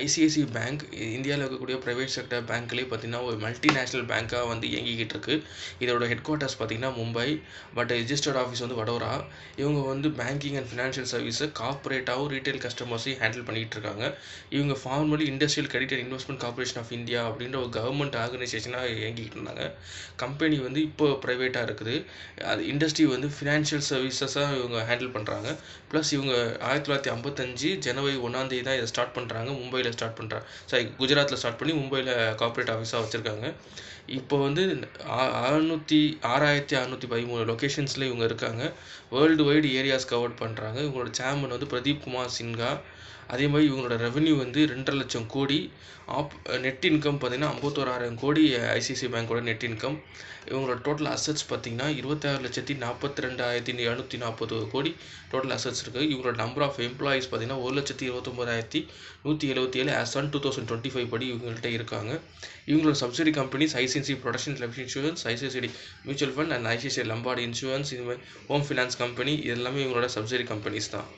ICICI bank இந்தியாவில் இருக்கக்கூடிய private sector பேங்க்லேயே பார்த்தீங்கன்னா ஒரு மல்டிநேஷ்னல் பேங்க்காக வந்து இயங்கிக்கிட்டு இருக்கு. இதோட ஹெட் குவார்ட்டர்ஸ் பார்த்தீங்கன்னா மும்பை பட் ரிஜிஸ்டர்ட் ஆஃபீஸ் வந்து வடோரா இவங்க வந்து பேங்கிங் அண்ட் ஃபினான்ஷியல் சர்வீஸை கார்ப்பரேட்டாகவும் ரீட்டைல் கஸ்டமர்ஸையும் ஹேண்டில் பண்ணிகிட்டு இருக்காங்க. இவங்க formally industrial credit and investment corporation of India அப்படின்ற ஒரு கவர்மெண்ட் ஆர்கனைசேஷனாக இயங்கிக்கிட்டு இருந்தாங்க. கம்பெனி வந்து இப்போ ப்ரைவேட்டாக இருக்குது. அது இண்டஸ்ட்ரி வந்து ஃபினான்ஷியல் சர்வீசஸாக இவங்க ஹேண்டில் பண்ணுறாங்க ப்ளஸ் இவங்க ஆயிரத்தி தொள்ளாயிரத்தி ஐம்பத்தஞ்சு ஜனவரி ஒன்றாந்தேதி தான் இதை ஸ்டார்ட் பண்ணுறாங்க மும்பை மும்பையில் ஸ்டார்ட் பண்ணுறாங்க சாரி குஜராத்தில் ஸ்டார்ட் பண்ணி மும்பையில் கார்ப்பரேட் ஆஃபீஸாக வச்சுருக்காங்க. இப்போ வந்து அறநூற்றி ஆறாயிரத்தி அறநூற்றி பதிமூணு லொக்கேஷன்ஸில் இவங்க இருக்காங்க. வேர்ல்டு வைடு ஏரியாஸ் கவர் பண்ணுறாங்க இவங்களோட சேர்மன் வந்து பிரதீப் குமார் சின்ஹா. அதே மாதிரி இவங்களோட ரெவென்யூ வந்து ரெண்டரை லட்சம் கோடி. ஆப் நெட் இன்கம் பார்த்தீங்கன்னா ஐம்பத்தோராயிரம் கோடி. ஐசிஐசிஐ பேங்க்கோட நெட் இன்கம் இவங்களோட டோட்டல் அசட்ஸ் பார்த்தீங்கன்னா இருபத்தாறு லட்சத்தி நாற்பத்தி ரெண்டாயிரத்தி எழுநூற்றி நாற்பது கோடி. டோட்டல் அசட்ஸ் இருக்குது இவங்களோட நம்பர் ஆஃப் எம்ப்ளாயீஸ் பார்த்தீங்கன்னா ஒரு லட்சத்தி இருபத்தொம்போதாயிரத்தி நூற்றி எழுபத்தி ஏழு as one two thousand twenty five படி இவங்கள்ட்ட இருக்காங்க. இவங்களோட subsidy companies ICICI Prudential life insurance ICICI mutual fund and ICICI Lombard insurance இது மாதிரி ஹோம் ஃபினான்ஸ் கம்பெனி இது எல்லாமே இவங்களோட சப்சிடி கம்பெனிஸ் தான்.